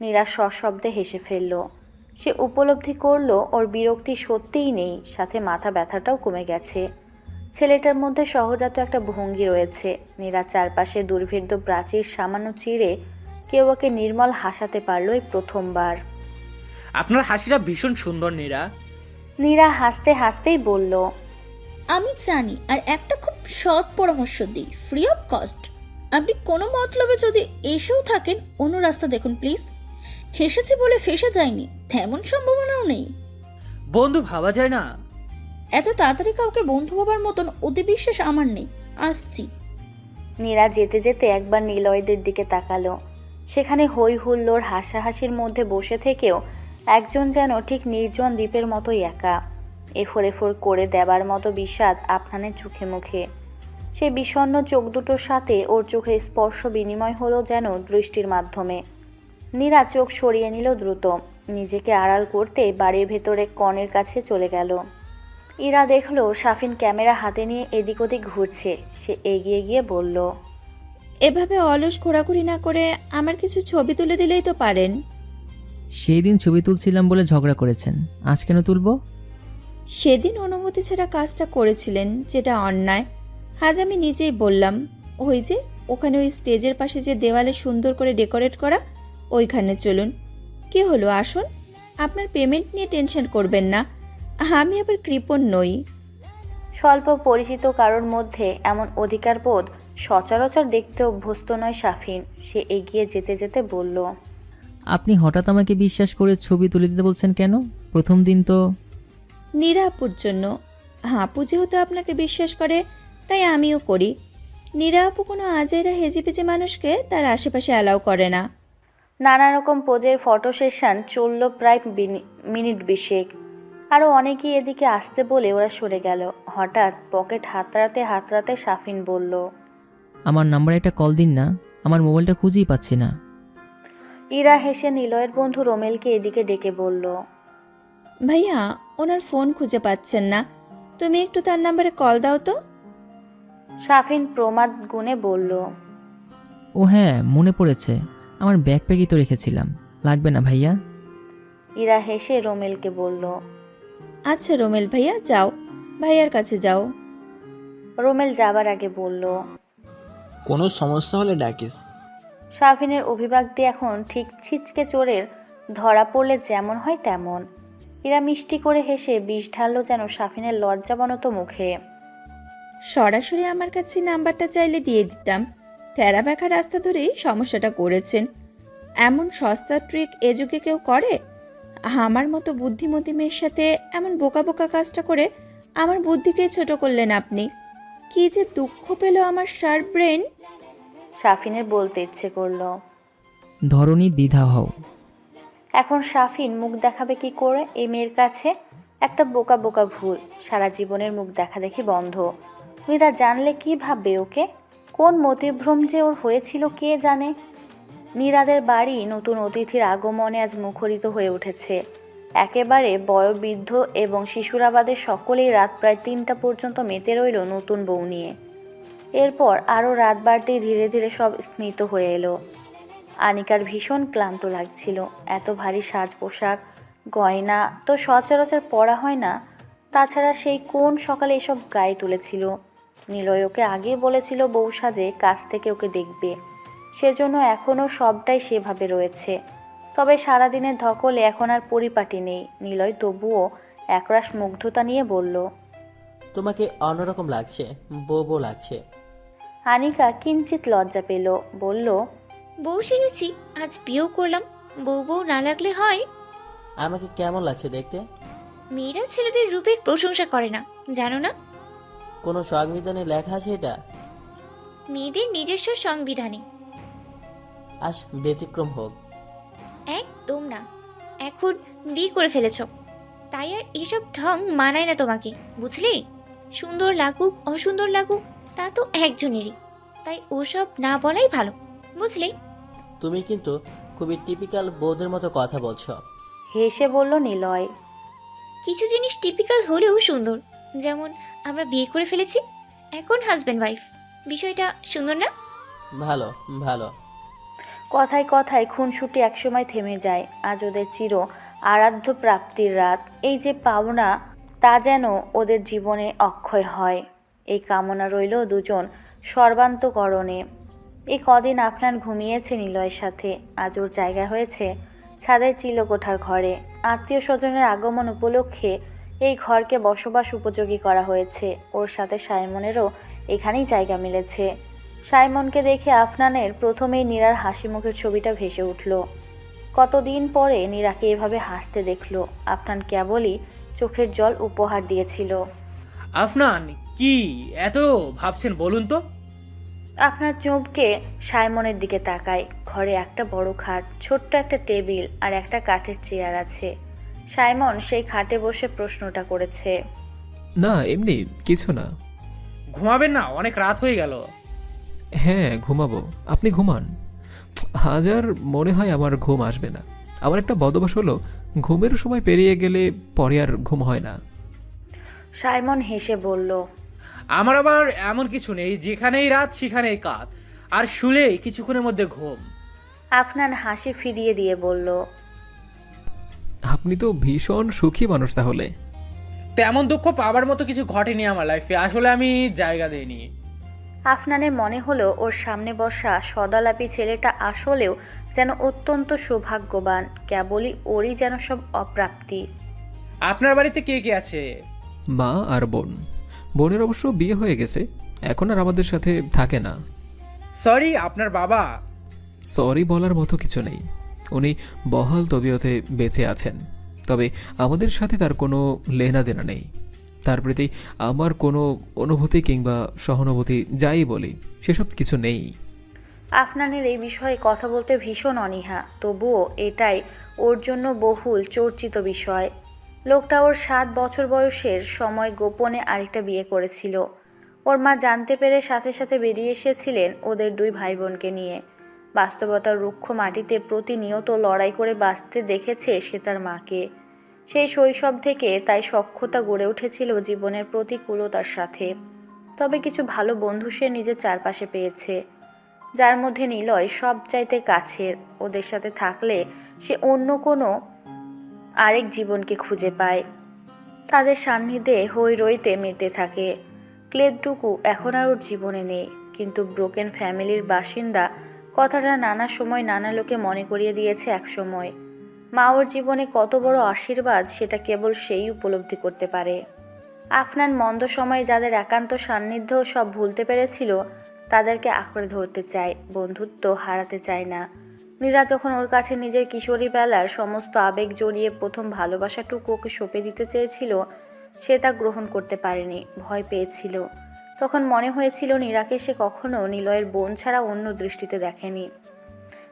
নীরা সশব্দে হেসে ফেলল। সে উপলব্ধি করল ওর বিরক্তি সত্যিই নেই সাথে মাথা ব্যথাটাও কমে গেছে। ছেলেটার মধ্যে সহজাত একটা ভঙ্গি রয়েছে। নীরা চারপাশে দুর্ভেদ্য প্রাচীর সামান্য চিড়ে কেউ ওকে নির্মল হাসাতে পারল এই প্রথমবার। আপনার হাসিটা ভীষণ সুন্দর নীরা। নীরা হাসতে হাসতেই বলল আমি জানি আর একটা খুব সৎ পরামর্শ দিই ফ্রি অফ কস্ট আপনি কোনো মতলবে যদি এসেও থাকেন অন্য রাস্তা দেখুন প্লিজ হেসেছি বলে ফেসে যায়নি। তেমন সম্ভাবনাও নেই। বন্ধু ভাবা যায় না। এত তাড়াতাড়ি কাউকে বন্ধু ভাবার মতন অতি বিশ্বাস আমার নেই। আসছি। নীরা যেতে যেতে একবার নিলয়দের দিকে তাকালো। সেখানে হই হুল্লোর হাসাহাসির মধ্যে বসে থেকেও একজন যেন ঠিক নির্জন দ্বীপের মতোই একা। এফোর এফোর করে দেবার মতো বিষাদ আপনানের চোখে মুখে। সে বিষণ্ণ চোখ দুটোর সাথে ওর চোখে স্পর্শ বিনিময় হলো যেন দৃষ্টির মাধ্যমে। নীরা চোখ সরিয়ে নিল দ্রুত। নিজেকে আড়াল করতে বাড়ির ভেতরে কনের কাছে চলে গেল। ইরা দেখল সাফিন ক্যামেরা হাতে নিয়ে এদিক ওদিক ঘুরছে। সে এগিয়ে গিয়ে বলল এভাবে অলস ঘোরাঘুরি না করে আমার কিছু ছবি তুলে দিলেই তো পারেন। সেই দিন ছবি তুলছিলাম বলে ঝগড়া করেছেন। আজ কেন তুলবো? সেদিন অনুমতি ছাড়া কাজটা করেছিলেন যেটা অন্যায়। আজ আমি নিজেই বললাম ওই যে ওখানে ওই স্টেজের পাশে যে দেওয়ালে সুন্দর করে ডেকোরেট করা ওইখানে চলুন। কি হলো আসুন। আপনার পেমেন্ট নিয়ে টেনশন করবেন না। আমি আবার কৃপণ নই। স্বল্প পরিচিত কারোর মধ্যে এমন অধিকার বোধ সচরাচর দেখতে অভ্যস্ত নয় সাফিন। সে এগিয়ে যেতে যেতে বলল আপনি হঠাৎ আমাকে বিশ্বাস করে ছবি তুলে দিতে বলছেন কেন? প্রথম দিন তো নিরাপুর জন্য। হাপু যেহেতু আপনাকে বিশ্বাস করে তাই আমিও করি। নিরাপু কোনো আজেরা হেজিপেজে মানুষকে তার আশেপাশে অ্যালাউ করে না। নানা রকম পোজের ফটো সেশন চলল প্রায় মিনিট বিশেক। আরও অনেকেই এদিকে আসতে বলে ওরা সরে গেল। হঠাৎ পকেট হাতড়াতে হাতড়াতে সাফিন বলল আমার নাম্বারে একটা কল দিন না আমার মোবাইলটা খুঁজেই পাচ্ছি না। ইরা হেসে নিলয়ের বন্ধু রোমেলকে এদিকে ডেকে বলল ভাইয়া ওনার ফোন খুঁজে পাচ্ছেন না। তুমি একটু তার নাম্বারে কল দাও তো। সাফিন প্রমাদ গুণে বলল ও হ্যাঁ মনে পড়েছে। আমার ব্যাকপ্যাকই তো রেখেছিলাম। লাগবে না ভাইয়া? ইরা হেসে রোমেলকে বলল আচ্ছা রোমেল ভাইয়া যাও। ভাইয়ার কাছে যাও। রোমেল যাবার আগে বলল কোনো সমস্যা হলে ডাকিস। শাফিনের অভিভাগ দিয়ে এখন ঠিক ছিচকে চোরের ধরা পড়লে যেমন হয় তেমন। ইরা মিষ্টি করে হেসে বিষ ঢাললো যেন শাফিনের লজ্জাবনত মুখে। সরাসরি আমার কাছে নাম্বারটা চাইলে দিয়ে দিতাম। তেরা বেঁকা রাস্তা ধরেই সমস্যাটা করেছেন। এমন সস্তা ট্রিক এ যুগে কেউ করে? আমার মতো বুদ্ধিমতী মেয়ের সাথে এমন বোকা বোকা কাজটা করে আমার বুদ্ধিকে ছোট করলেন আপনি। কি যে দুঃখ পেল আমার শার্প ব্রেন শাফিনের বলতে ইচ্ছে করল। ধরনী দ্বিধা হও। এখন শাফিন মুখ দেখাবে কি করে? এই মেয়ের কাছে একটা বোকা বোকা ভুল। সারা জীবনের মুখ দেখা দেখি বন্ধ। মীরা জানলে কি ভাববে ওকে? কোন মতিভ্রম যে ওর হয়েছিল কে জানে? নীরাদের বাড়ি নতুন অতিথির আগমনে আজ মুখরিত হয়ে উঠেছে। একেবারে বয়োবৃদ্ধ এবং শিশুরাবাদের সকলেই রাত প্রায় তিনটা পর্যন্ত মেতে রইল নতুন বউ নিয়ে। এরপর আরও রাত বাড়তেই ধীরে ধীরে সব স্মিত হয়ে এলো। আনিকার ভীষণ ক্লান্ত লাগছিল। এত ভারী সাজ পোশাক, গয়না তো সচরাচর পরা হয় না। তাছাড়া সেই কোন সকালে এসব গায়ে তুলেছিল? নিলয় ওকে আগেই বলেছিল বউ সাজে কাছ থেকে ওকে দেখবে। সেজন্য এখনও সবটাই সেভাবে রয়েছে। তবে সারাদিনের ধকলে এখন আর পরিপাটি নেই। নিলয় তবুও একরাশ মুগ্ধতা নিয়ে বলল তোমাকে অন্যরকম লাগছে বউ বউ লাগছে। আনিকা কিঞ্চিত লজ্জা পেল বলল বউ শিখেছি আজ বিয়েও করলাম বউ বউ না লাগলে হয়। আমাকে কেমন লাগছে দেখতে? মেয়েরা ছেলেদের রূপের প্রশংসা করে না জানো না? কোনো সংবিধানে লেখা আছে এটা? মেয়েদের নিজস্ব সংবিধানে। আজ ব্যতিক্রম হোক। একদম না। এখন বিয়ে করে ফেলেছ। তাই আর এসব ঢং মানায় না তোমাকে বুঝলি? সুন্দর লাগুক অসুন্দর লাগুক তা তো একজনেরই। তাই ওসব না বলাই ভালো বুঝলি? তুমি কিন্তু খুবই টিপিক্যাল বউদের মতো কথা বলছো। হেসে বলল নিলয়। কিছু জিনিস টিপিক্যাল হলেও সুন্দর যেমন আমরা বিয়ে করে ফেলেছি। এখন হাজব্যান্ড ওয়াইফ বিষয়টা সুন্দর না? ভালো ভালো। কথায় কথায় খুনসুটি একসময় থেমে যায় আজ ওদের চির আরাধ্য প্রাপ্তির রাত। এই যে পাওনা তা যেন ওদের জীবনে অক্ষয় হয়। এই কামনা রইল দুজন সর্বান্তকরণে। এই কদিন আফনান ঘুমিয়েছে নিলয়ের সাথে। আজ ওর জায়গা হয়েছে ছাদের চিলকোঠার ঘরে। আত্মীয় স্বজনের আগমন উপলক্ষে এই ঘরকে বসবাস উপযোগী করা হয়েছে। ওর সাথে সাইমনেরও এখানেই জায়গা মিলেছে। সাইমনকে দেখে আফনানের প্রথমেই নীরার হাসি মুখের ছবিটা ভেসে উঠল। কতদিন পরে নীরাকে এভাবে হাসতে দেখল। আফনান কেবলই চোখের জল উপহার দিয়েছিল। আফনান কি এত ভাবছেন বলুন তো? আপনার চোপকে সাইমনের দিকে তাকায়। ঘরে একটা বড় খাট ছোট্ট একটা টেবিল আর একটা কাঠের চেয়ার আছে। সাইমন সেই খাটে বসে প্রশ্নটা করেছে। না এমনি কিছু না। ঘুমাবেন না অনেক রাত হয়ে গেল। হ্যাঁ ঘুমাবো। আপনি ঘুমান। হাজার মনে হয় আমার ঘুম আসবে না। আমার একটা বদবাস হলো ঘুমের সময় পেরিয়ে গেলে পরে আর ঘুম হয় না। সাইমন হেসে বলল আমার আবার এমন কিছু নেই যেখানেই রাত সেখানেই কাত। আর শুলেই কিছুক্ষণের মধ্যে ঘুম। আফনান হাসি ফিরিয়ে দিয়ে বলল আপনি তো ভীষণ সুখী মানুষ তাহলে। তেমন দুঃখ পাবার মতো কিছু ঘটেনি আমার লাইফে আসলে আমি জায়গা দিইনি। আফনানের মনে হলো ওর সামনে বসা সদালাপি ছেলেটা আসলেও যেন অত্যন্ত সৌভাগ্যবান কেবলই ওরই যেন সব অপ্রাপ্তি। আপনার বাড়িতে কে কে আছে? মা আর বোন। বোনের অবশ্য বিয়ে হয়ে গেছে এখন আর আমাদের সাথে থাকে না। সরি আপনার বাবা? সরি বলার মতো কিছু নেই। উনি বহাল তবিয়তে বেঁচে আছেন। তবে আমাদের সাথে তার কোনো লেনা দেনা নেই। তার প্রতি আমার কোনো অনুভূতি কিংবা সহানুভূতি যাই বলি, সেসব কিছু নেই। আফনানের এই বিষয়ে কথা বলতে ভীষণ অনীহা, তবুও এটাই ওর জন্য বহুল চর্চিত বিষয়। লোকটা ওর সাত বছর বয়সের সময় গোপনে আরেকটা বিয়ে করেছিল। ওর মা জানতে পেরে সাথে সাথে বেরিয়ে এসেছিলেন ওদের দুই ভাই বোনকে নিয়ে। বাস্তবতার রুক্ষ মাটিতে প্রতিনিয়ত লড়াই করে বাঁচতে দেখেছে সে তার মাকে। সেই শৈশব থেকে তাই সক্ষতা গড়ে উঠেছিল জীবনের প্রতিকূলতার সাথে। তবে কিছু ভালো বন্ধু সে নিজের চারপাশে পেয়েছে, যার মধ্যে নিলয় সব চাইতে কাছের। ওদের সাথে থাকলে সে অন্য কোনো আরেক জীবনকে খুঁজে পায়। তাদের সান্নিধ্যে হই রইতে মেতে থাকে। ক্লেদটুকু এখন আর ওর জীবনে নেই, কিন্তু ব্রোকেন ফ্যামিলির বাসিন্দা কথাটা নানা সময় নানা লোকে মনে করিয়ে দিয়েছে এক সময়। মা ওর জীবনে কত বড় আশীর্বাদ সেটা কেবল সেই উপলব্ধি করতে পারে। আফনান মন্দ সময়ে যাদের একান্ত সান্নিধ্য সব ভুলতে পেরেছিল, তাদেরকে আঁকড়ে ধরতে চায়, বন্ধুত্ব হারাতে চায় না। নীরা যখন ওর কাছে নিজের কিশোরী বেলার সমস্ত আবেগ জড়িয়ে প্রথম ভালোবাসাটুকু ওকে সঁপে দিতে চেয়েছিল, সে তা গ্রহণ করতে পারেনি, ভয় পেয়েছিল। তখন মনে হয়েছিল নীরাকে সে কখনো নিলয়ের বোন ছাড়া অন্য দৃষ্টিতে দেখেনি।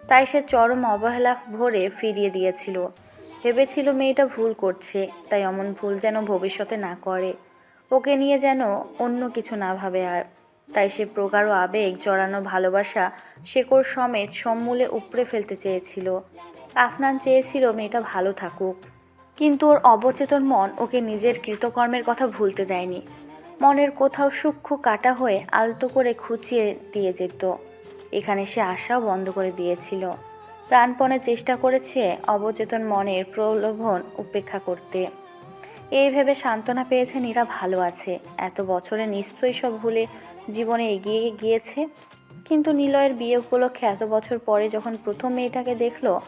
তাই সে চরম অবহেলা ভরে ফিরিয়ে দিয়েছিল। ভেবেছিল মেয়েটা ভুল করছে, তাই অমন ভুল যেন ভবিষ্যতে না করে। ওকে নিয়ে যেন অন্য কিছু না ভাবে আর। তাই সে প্রগাঢ় আবেগ, জড়ানো ভালোবাসা, শেকড় সমেত সম্মূলে উপড়ে ফেলতে চেয়েছিল। আফনান চেয়েছিল মেয়েটা ভালো থাকুক। কিন্তু ওর অবচেতন মন ওকে নিজের কৃতকর্মের কথা ভুলতে দেয়নি। মনের কোথাও সূক্ষ্ম কাটা হয়ে আলতো করে খুঁচিয়ে দিয়ে যেত। এখানে সে আশাও বন্ধ করে দিয়েছিল। প্রাণপণে চেষ্টা করেছে অবচেতন মনের প্রলোভন উপেক্ষা করতে। এই ভেবে সান্ত্বনা পেয়েছে নীরা ভালো আছে, এত বছরে নিশ্চয়ই সব ভুলে জীবনে এগিয়ে গিয়েছে। কিন্তু নিলয়ের বিয়ে উপলক্ষে এত বছর পরে যখন প্রথম মেয়েটাকে দেখল,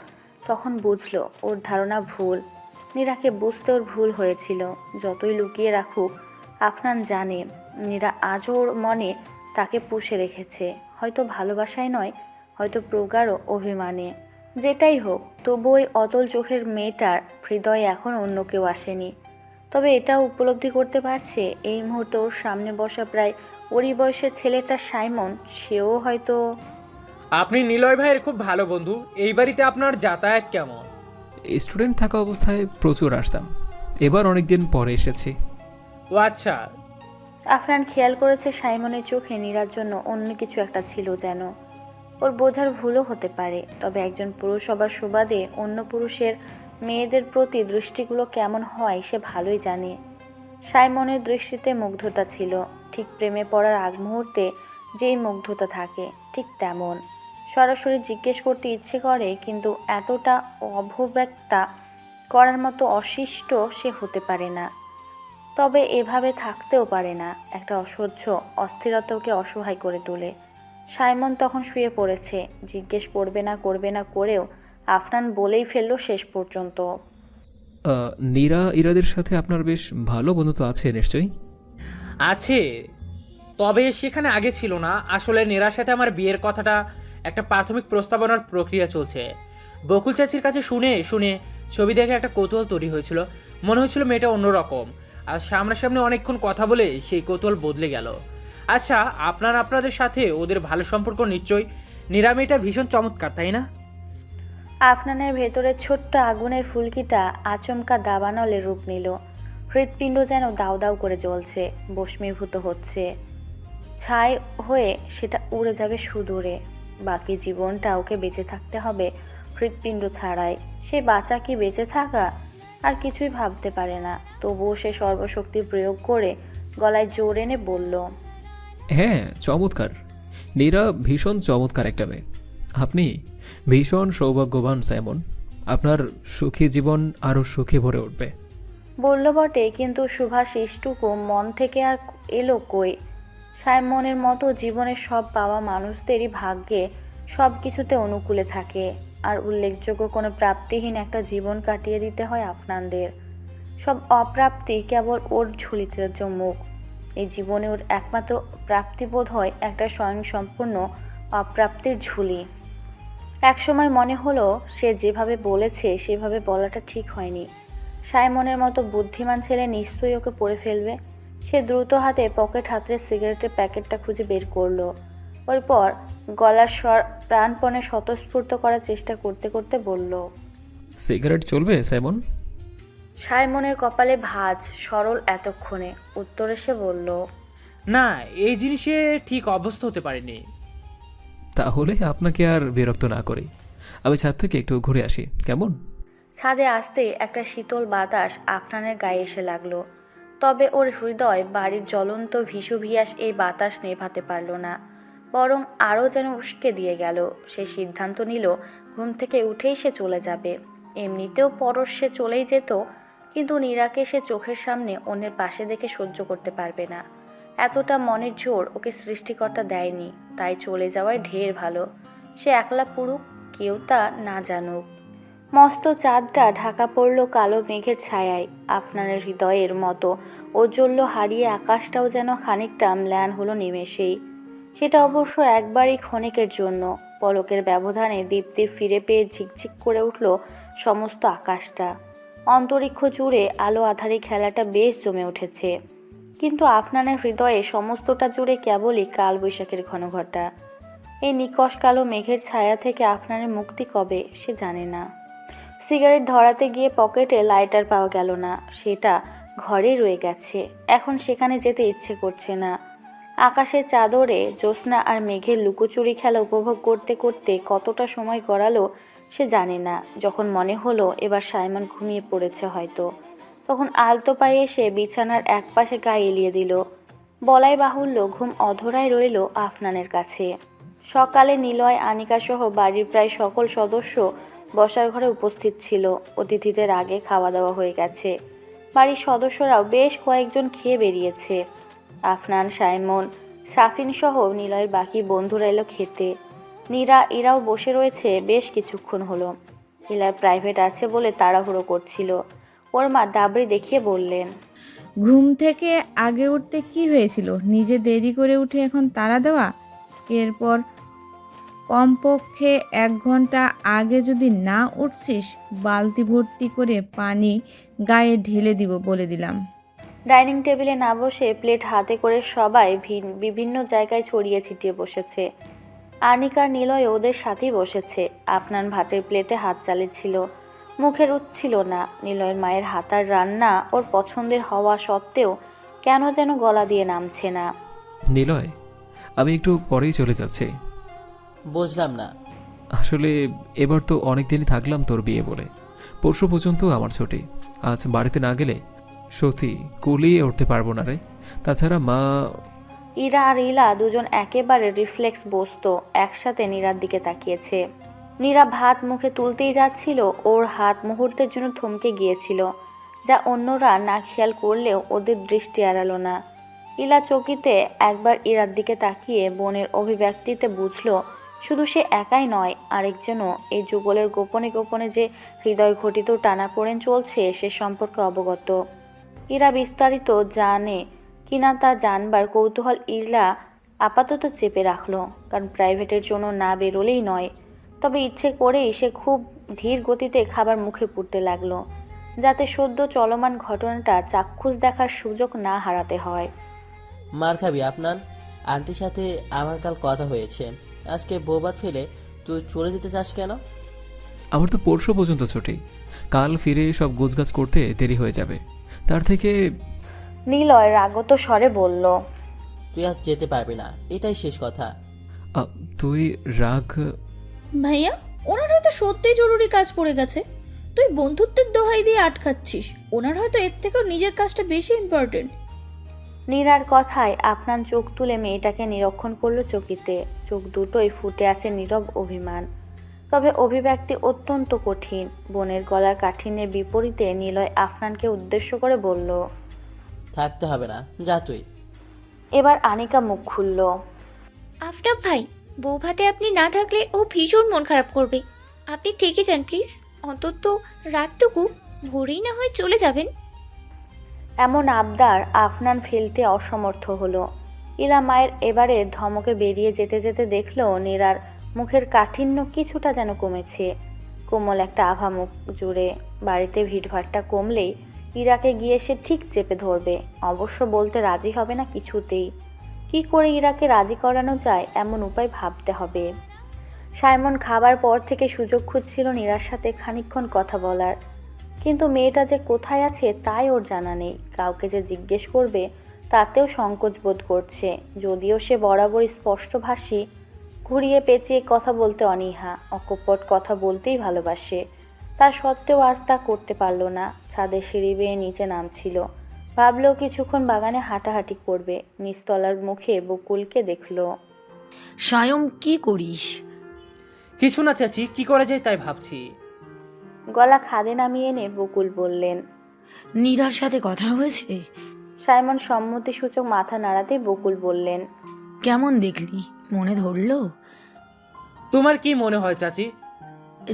তখন বুঝলো ওর ধারণা ভুল। নীরাকে বুঝতে ওর ভুল হয়েছিল, যতই লুকিয়ে রাখুক আফনান জানে নীরা আজও ওর মনে তাকে পুষে রেখেছে। হয়তো ভালোবাসায় নয় হয়তো প্রগাঢ় অভিমানে। যেটাই হোক তবু ওই অতল চোখের মেয়েটার হৃদয়ে এখন অন্য কেউ আসেনি। তবে এটাও উপলব্ধি করতে পারছে এই মুহূর্তে ওর সামনে বসা প্রায় ওরই বয়সের ছেলেটা সাইমন সেও হয়তো আপনি নিলয় ভাইয়ের খুব ভালো বন্ধু এই বাড়িতে আপনার যাতায়াত কেমন? স্টুডেন্ট থাকা অবস্থায় প্রচুর আসতাম। এবার অনেকদিন পরে এসেছি। ও আচ্ছা। আফরান খেয়াল করেছে সাইমনের চোখে নীরার জন্য অন্য কিছু একটা ছিল যেন। ওর বোঝার ভুলও হতে পারে, তবে একজন পুরুষ হবার সুবাদে অন্য পুরুষের মেয়েদের প্রতি দৃষ্টিগুলো কেমন হয় সে ভালোই জানে। সাইমনের দৃষ্টিতে মুগ্ধতা ছিল, ঠিক প্রেমে পড়ার আগ মুহূর্তে যেই মুগ্ধতা থাকে, ঠিক তেমন। সরাসরি জিজ্ঞেস করতে ইচ্ছে করে, কিন্তু এতটা অভব্যক্তা করার মতো অশিষ্ট সে হতে পারে না। তবে এভাবে থাকতেও পারে না। একটা অসহ্য অস্থিরতাকে অসহায় করে তোলে। সাইমন তখন শুয়ে পড়েছে। জিজ্ঞেস করবে না করবে না করেও আফনান বলেই ফেলল শেষ পর্যন্ত। নীরা ইরাদের সাথে আপনার বেশ ভালো বন্ধুত্ব আছে নিশ্চয়ই? আছে। তবে সেখানে আগে ছিল না। আসলে নেরার সাথে আমার বিয়ের কথাটা একটা প্রাথমিক প্রস্তাবনার প্রক্রিয়া চলছে। বকুল চাচির কাছে শুনে শুনে ছবি দেখে একটা কৌতূহল তৈরি হয়েছিল। মনে হয়েছিল মেয়েটা অন্যরকম। আর সামনাসামনি অনেকক্ষণ কথা বলে সেই কৌতূহল বদলে গেল। আচ্ছা আপনার আপনাদের সাথে ওদের ভালো সম্পর্ক নিশ্চয়ই নীরা মেয়েটা ভীষণ চমৎকার, তাই না? আফনানের ভেতরে ছোট্ট আগুনের ফুলকিটা আচমকা দাবানলে রূপ নিল। হৃৎপিণ্ড যেন দাউ দাউ করে জ্বলছে, বস্মীভূত হচ্ছে। ছাই হয়ে সেটা উড়ে যাবে সুদূরে। বাকি জীবনটা ওকে বেঁচে থাকতে হবে হৃৎপিণ্ড ছাড়াই। সে বাঁচা কি বেঁচে থাকা? আর কিছুই ভাবতে পারে না। তবুও সে সর্বশক্তি প্রয়োগ করে গলায় জোর এনে বলল হ্যাঁ চমৎকার। নীরা ভীষণ চমৎকার একটা মেয়ে। আপনি ভীষণ সৌভাগ্যবান সাইমন। আপনার সুখী জীবন আরও সুখী ভরে উঠবে। বলল বটে কিন্তু সুভাষিসটুকু মন থেকে আর এলো কই? সাইমনের মতো জীবনের সব পাওয়া মানুষদেরই ভাগ্যে সব কিছুতে অনুকূলে থাকে। আর উল্লেখযোগ্য কোনো প্রাপ্তিহীন একটা জীবন কাটিয়ে দিতে হয় আপনাদের। সব অপ্রাপ্তি কেবল ওর ঝুলিতে মুখ। এই জীবনে ওর একমাত্র প্রাপ্তিবোধ হয় একটা স্বয়ংসম্পূর্ণ অপ্রাপ্তির ঝুলি। একসময় মনে হলো, সে যেভাবে বলেছে, সেভাবে বলাটা ঠিক হয়নি। সাইমনের মতো বুদ্ধিমান ছেলে নিশ্চয়ই ওকে পড়ে ফেলবে। সে দ্রুত হাতে পকেট হাতড়ে সিগারেটের প্যাকেটটা খুঁজে বের করল। ওরপর গলার স্বর প্রাণপণে স্বতঃস্ফূর্ত করার চেষ্টা করতে করতে বলল সিগারেট চলবে সাইমন? সাইমনের কপালে ভাঁজ সরল এতক্ষণে। উত্তরে সে বলল না এই জিনিসে ঠিক অভ্যস্ত হতে পারেনি। তাহলে আপনাকে আর বিরক্ত না করি। আমি ছাদ থেকে একটু ঘুরে আসি কেমন? ছাদে আসতে একটা শীতল বাতাস আফনানের গায়ে এসে লাগল। তবে ওর হৃদয় বাড়ির জ্বলন্ত ভিসুভিয়াস এই বাতাস নেভাতে পারল না। বরং আরও যেন উস্কে দিয়ে গেল। সে সিদ্ধান্ত নিল, ঘুম থেকে উঠেই সে চলে যাবে। এমনিতেও পরশ সে চলেই যেত, কিন্তু নীরাকে সে চোখের সামনে অন্যের পাশে দেখে সহ্য করতে পারবে না। এতটা মনের জোর ওকে সৃষ্টিকর্তা দেয়নি, তাই চলে যাওয়ায় ঢের ভালো। সে একলা পুরুক, কেউ তা না জানুক। মস্ত চাঁদটা ঢাকা পড়ল কালো মেঘের ছায়ায়, আফনানের হৃদয়ের মতো। ঔজ্জ্বল্য হারিয়ে আকাশটাও যেন খানিকটা ম্লান হলো নিমেষেই। সেটা অবশ্য একবারই ক্ষণিকের জন্য। পলকের ব্যবধানে দীপ্তি ফিরে পেয়ে ঝিকঝিক করে উঠল সমস্ত আকাশটা। অন্তরিক্ষ জুড়ে আলো আধারে খেলাটা বেশ জমে উঠেছে। কিন্তু আফনানের হৃদয়ে সমস্তটা জুড়ে কেবলই কালবৈশাখের ঘনঘটা। এই নিকশ কালো মেঘের ছায়া থেকে আফনানের মুক্তি কবে, সে জানে না। সিগারেট ধরাতে গিয়ে পকেটে লাইটার পাওয়া গেল না। সেটা ঘরে রয়ে গেছে। এখন সেখানে যেতে ইচ্ছে করছে না। আকাশের চাদরে জ্যোৎস্না আর মেঘের লুকোচুরি খেলা উপভোগ করতে করতে কতটা সময় গড়ালো সে জানে না। যখন মনে হলো এবার সাইমন ঘুমিয়ে পড়েছে হয়তো, তখন আলতো পায়ে এসে বিছানার একপাশে গায়ে এলিয়ে দিল। বলাই বাহুল্য ঘুম অধরায় রইল আফনানের কাছে। সকালে নিলয়, আনিকা সহ বাড়ির প্রায় সকল সদস্য বসার ঘরে উপস্থিত ছিল। অতিথিদের আগে খাওয়া দাওয়া হয়ে গেছে। বাড়ির সদস্যরাও বেশ কয়েকজন খেয়ে বেরিয়েছে। আফনান, সাইমন, সাফিন সহ নিলয়ের বাকি বন্ধুরা এলো খেতে। নীরা, এরাও বসে রয়েছে বেশ কিছুক্ষণ হলো। নিলয় প্রাইভেট আছে বলে তাড়াহুড়ো করছিল। ওর মা দাবড়ি দেখিয়ে বললেন, ঘুম থেকে আগে উঠতে কি হয়েছিল? নিজে দেরি করে উঠে এখন তাড়া দেওয়া? এরপর কমপক্ষে এক ঘণ্টা আগে যদি না উঠছিস, বালতি ভর্তি করে পানি গায়ে ঢেলে দিব বলে দিলাম। ডাইনিং টেবিলে না বসে প্লেট হাতে করে সবাই ভিন- বিভিন্ন জায়গায় ছড়িয়ে ছিটিয়ে বসেছে। আনিকা নিলয় ওদের সাথেই বসেছে। আপনার ভাতের প্লেটে হাত চালিয়েছিল মুখের উচ্ছিল না। নিলয়ের মায়ের হাতার রান্না ওর পছন্দের হওয়া সত্ত্বেও কেন যেন গলা দিয়ে নামছে না। নিলয় আমি একটু পরেই চলে যাচ্ছি। বুঝলাম না। আসলে এবার তো অনেক দিনই থাকলাম তোর বিয়ে বলে। পরশু পর্যন্ত আমার ছুটি। আজ বাড়িতে না গেলে সত্যি কুলিয়ে উঠতে পারব না রে। তাছাড়া মা ইরা আর ইলা দুজন একেবারে রিফ্লেক্স বসত, একসাথে নীরার দিকে তাকিয়েছে। নীরা ভাত মুখে তুলতেই যাচ্ছিল, ওর হাত মুহূর্তের জন্য থমকে গিয়েছিল, যা অন্যরা না খেয়াল করলেও ওদের দৃষ্টি এড়ালো না। ইলা চকিতে একবার ইরার দিকে তাকিয়ে বোনের অভিব্যক্তিতে বুঝলো, শুধু সে একাই নয় আরেকজনও এই যুগলের গোপনে গোপনে যে হৃদয় ঘটিত টানাপোড়েন চলছে, সে সম্পর্কে অবগত। ইরা বিস্তারিত জানে কিনা তা জানবার কৌতূহল ইলা আপাতত চেপে রাখল কারণ প্রাইভেটের জন্য না বেরোলেই নয়। তবে ইচ্ছে করেই সে খুব ধীর গতিতে খাবার মুখে পুড়তে লাগল যাতে সদ্য চলমান ঘটনাটা চাক্ষুষ দেখার সুযোগ না হারাতে হয়। মার খাবি আপনার। আন্টির সাথে আমার কাল কথা হয়েছে। আজকে বৌবাদ ফেলে তুই চলে যেতে চাস কেন? আমার তো পরশু পর্যন্ত ছুটি। কাল ফিরে সব গোছগাছ করতে দেরি হয়ে যাবে। তার থেকে নিলয় রাগত স্বরে বলল তুই আজ যেতে পারবি না এটাই শেষ কথা। আ, তুই রাগ ভাইয়া ওনার হয়তো সত্যিই জরুরি কাজ পড়ে গেছে। তুই বন্ধুত্বের দোহাই দিয়ে আটকাচ্ছিস। ওনার হয়তো এর থেকেও নিজের কাজটা বেশি ইম্পর্টেন্ট নীরার কথায় আপনার চোখ তুলে মেয়েটাকে নিরীক্ষণ করল চকিতে। চোখ দুটোই ফুটে আছে নীরব অভিমান। তবে অভিব্যক্তি অত্যন্ত কঠিন। বোনের গলার কাঠিন্যের বিপরীতে নিলয় আফনানকে উদ্দেশ্য করে বলল থাকতে হবে না যা তুই। এবার আনিকা মুখ খুলল আফটাব ভাই বউ ভাতে আপনি না থাকলে ও ভীষণ মন খারাপ করবে। আপনি থেকে যান প্লিজ। অন্তত রাতটুকু ভোরেই না হয় চলে যাবেন। এমন আবদার আফনান ফেলতে অসমর্থ হলো। ইলা মায়ের এবারে ধমকে বেরিয়ে যেতে যেতে দেখল নীরার মুখের কাঠিন্য কিছুটা যেন কমেছে। কোমল একটা আভা মুখ জুড়ে বাড়িতে ভিড়ভাট্টা কমলেই ইরাকে গিয়ে সে ঠিক চেপে ধরবে। অবশ্য বলতে রাজি হবে না কিছুতেই। কি করে ইরাকে রাজি করানো যায় এমন উপায় ভাবতে হবে। সাইমন খাবার পর থেকে সুযোগ খুঁজছিল নীরার সাথে খানিকক্ষণ কথা বলার। কিন্তু মেয়েটা যে কোথায় আছে তাই ওর জানা নেই। কাউকে যে জিজ্ঞেস করবে তাতেও সংকোচ বোধ করছে। যদিও সে বরাবর স্পষ্টভাষী ঘুরিয়ে পেঁচিয়ে কথা বলতে অনীহা অকপট কথা বলতেই ভালোবাসে। তা সত্ত্বেও আজ তা করতে পারল না ছাদে সিঁড়ি বেয়ে নিচে নামছিল। ভাবলেও কিছুক্ষণ বাগানে হাঁটাহাঁটি করবে নিচতলার মুখে বকুলকে দেখল। সায়ম কি করিস? কিছু না চাচি কি করা যায় তাই ভাবছি। গলা খাদে নামিয়ে এনে বকুল বললেন নীরার সাথে কথা হয়েছে? সাইমন সম্মতিসূচক মাথা নাড়াতেই বকুল বললেন কেমন দেখলি? মনে ধরলো? তোমার কি মনে হয় চাচি?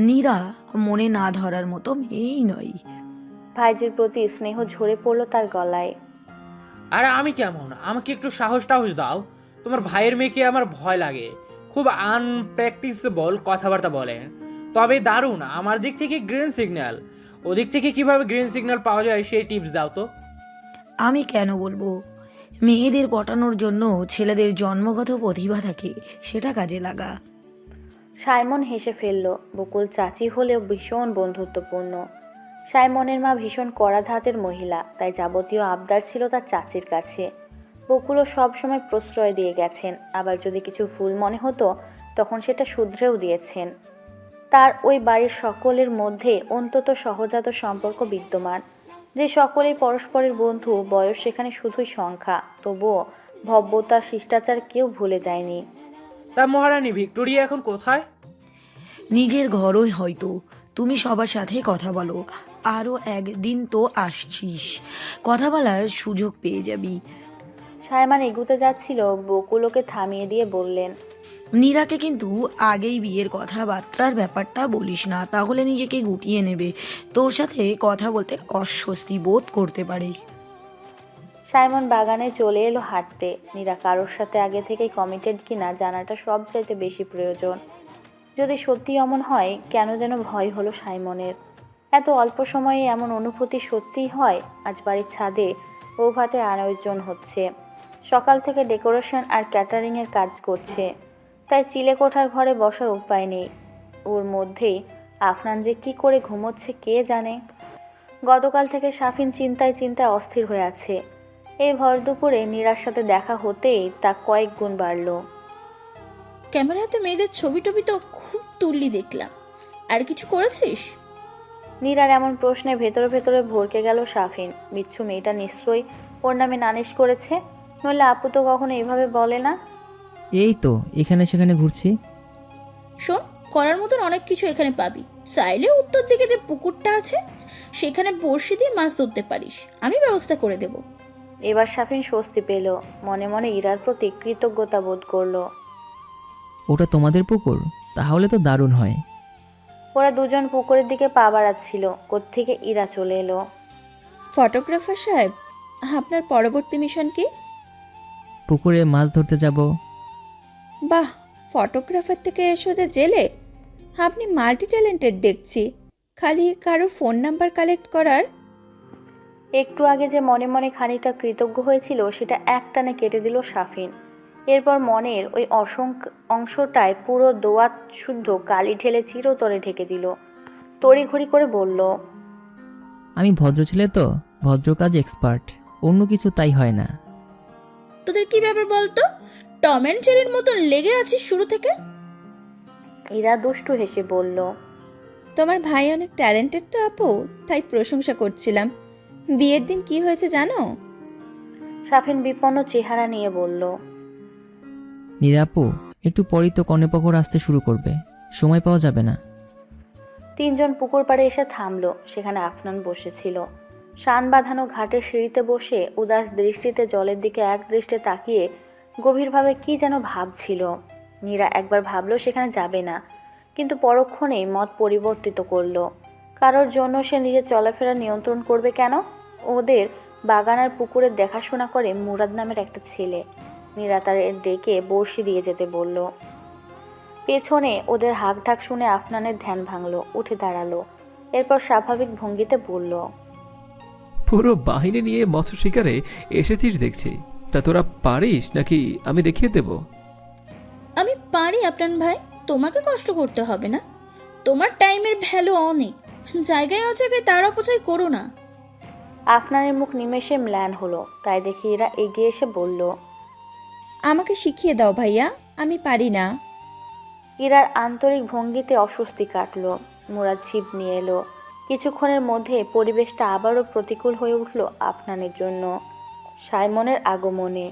নীরা মনে না ধরার মতো মেয়েই নয়। ভাইজির প্রতি স্নেহ ঝরে পড়ল তার গলায়। আরে আমি কেমন? আমাকে একটু সাহস টাহস দাও। তোমার ভাইয়ের মেয়েকে আমার ভয় লাগে। খুব আনপ্র্যাকটিসেবল কথাবার্তা বলেন তবে দারুণ আমার দিক থেকে গ্রিন সিগন্যাল ওদিক থেকে কীভাবে গ্রিন সিগন্যাল পাওয়া যায় সেই টিপস দাও তো। আমি কেন বলব? মেয়েদের পটানোর জন্য ছেলেদের জন্মগত প্রতিভা থাকে, সেটা কাজে লাগা। সাইমন হেসে ফেলল, বকুল চাচি হলেও ভীষণ বন্ধুত্বপূর্ণ। সাইমনের মা ভীষণ কড়া ধাতের মহিলা, তাই যাবতীয় আবদার ছিল তার চাচির কাছে। বকুলও সবসময় প্রশ্রয় দিয়ে গেছেন, আবার যদি কিছু ভুল মনে হতো, তখন সেটা শুধরেও দিয়েছেন। তার ওই বাড়ির সকলের মধ্যে অন্তত সহজাত সম্পর্ক বিদ্যমান। যে সকলেই পরস্পরের বন্ধু বয়স সেখানে শুধুই সংখ্যা। তবুও ভব্যতা শিষ্টাচার কেউ ভুলে যায়নি। তা মহারানী ভিক্টোরিয়া এখন কোথায়? নিজের ঘরই হয়তো। তুমি সবার সাথে কথা বলো। আরও একদিন তো আসছিস। কথা বলার সুযোগ পেয়ে যাবি। সায়মান এগুতে যাচ্ছিল বকুলোকে থামিয়ে দিয়ে বললেন নীরাকে কিন্তু আগেই বিয়ের কথাবার্তার ব্যাপারটা বলিস না, তাহলে নিজেকে গুটিয়ে নেবে। তোর সাথে কথা বলতে অস্বস্তি বোধ করতে পারে। সাইমন বাগানে চলে এলো হাঁটতে। নীরা কারোর সাথে আগে থেকেই কমিটেড কিনা জানাটা সবচাইতে বেশি প্রয়োজন। যদি সত্যি এমন হয়, কেন যেন ভয় হলো সাইমনের। এত অল্প সময়ে এমন অনুভূতি সত্যিই হয়? আজ বাড়ির ছাদে বৌভাতে আয়োজন হচ্ছে। সকাল থেকে ডেকোরেশন আর ক্যাটারিংয়ের কাজ করছে। তাই চিলে কোঠার ঘরে বসার উপায় নেই। ওর মধ্যেই আফনান যে কী করে ঘুমোচ্ছে কে জানে? গতকাল থেকে সাফিন চিন্তায় চিন্তায় অস্থির হয়ে আছে। এই ভর দুপুরে নীরার সাথে দেখা হতেই তা কয়েক গুণ বাড়ল। ক্যামেরাতে মেয়েদের ছবি টবি তো খুব তুললি দেখলাম। আর কিছু করেছিস? নীরার এমন প্রশ্নে ভেতরে ভেতরে ভরকে গেল সাফিন বিচ্ছু মেয়েটা নিশ্চয়ই ওর নামে নালিশ করেছে? নইলে আপু তো কখনো এভাবে বলে না? এই তো এখানে সেখানে ঘুরছি। শোন করার মতন অনেক কিছু এখানে পাবি। চাইলে উত্তর দিকে যে পুকুরটা আছে সেখানে বড়শি দিয়ে মাছ ধরতে পারিস। আমি ব্যবস্থা করে দেব। এবার সাফিন স্বস্তি পেল। মনে মনে ইরার প্রতি কৃতজ্ঞতা বোধ করল। ওটা তোমাদের পুকুর? তাহলে তো দারুণ হয়। ওরা দুজন পুকুরের দিকে পা বাড়াচ্ছিল। কোত্থেকে ইরা চলে এলো। ফটোগ্রাফার সাহেব আপনার পরবর্তী মিশন কি? পুকুরে মাছ ধরতে যাব। বাহ ফটোগ্রাফার থেকে সোজা জেলে। আপনি মাল্টি ট্যালেন্টেড দেখছি। খালি কারও ফোন নাম্বার কালেক্ট করার? একটু আগে যে মনে মনে খানিকটা কৃতজ্ঞ হয়েছিল সেটা একটানে কেটে দিল সাফিন। এরপর মনের ওই অসংখ অংশটায় পুরো দোয়াত শুদ্ধ কালি ঢেলে চিরতরে ঢেকে দিল। তড়িঘড়ি করে বলল আমি ভদ্র ছেলে তো ভদ্র কাজ এক্সপার্ট অন্য কিছু তাই হয় না। তোদের কি ব্যাপার বলতো? টম অ্যান্ড জেরির মতন লেগে আছিস শুরু থেকে? ইরা দুষ্টু হেসে বলল তোমার ভাই অনেক ট্যালেন্টেড তো আপু তাই প্রশংসা করছিলাম। বিয়ের দিন কি হয়েছে জানো? সাফিন বিপন্ন চেহারা নিয়ে বলল নিরাপু একটু পরই তো কনেপকর আসতে শুরু করবে। সময় পাওয়া যাবে না। তিনজন পুকুর পাড়ে এসে থামলো সেখানে আফনান বসেছিল। শান বাঁধানো ঘাটের সিঁড়িতে বসে উদাস দৃষ্টিতে জলের দিকে এক দৃষ্টে তাকিয়ে গভীরভাবে কি যেন ভাবছিল। নীরা একবার ভাবলো সেখানে যাবে না, কিন্তু পরক্ষণেই মত পরিবর্তিত করল। কারোর জন্য সে নিজের চলাফেরা নিয়ন্ত্রণ করবে কেন? ওদের বাগানার পুকুরের দেখাশোনা করে মুরাদ নামের একটা ছেলে। নীরা তার ডেকে বড়শি দিয়ে যেতে বলল। পেছনে ওদের হাক ঢাক শুনে আফনানের ধ্যান ভাঙলো, উঠে দাঁড়াল। এরপর স্বাভাবিক ভঙ্গিতে বলল, পুরো বাহিনী নিয়ে মৎস্য শিকারে এসেছিস দেখছি। তা তোরা পারিস? নাকি আমি দেখিয়ে দেব? আমি পারি আপনার ভাই। তোমাকে কষ্ট করতে হবে না। তোমার টাইমের ভ্যালু অনেক। জায়গায় অজায়গায় তার অপচয় করো না। আফনানের মুখ নিমেষে ম্লান হলো। তাই দেখে এরা এগিয়ে এসে বলল আমাকে শিখিয়ে দাও ভাইয়া আমি পারি না। ইরার আন্তরিক ভঙ্গিতে অস্বস্তি কাটলো। মুরাদ ছিপ নিয়ে এলো। কিছুক্ষণের মধ্যে পরিবেশটা আবারও প্রতিকূল হয়ে উঠল আফনানের জন্য। সাইমনের আগমনে।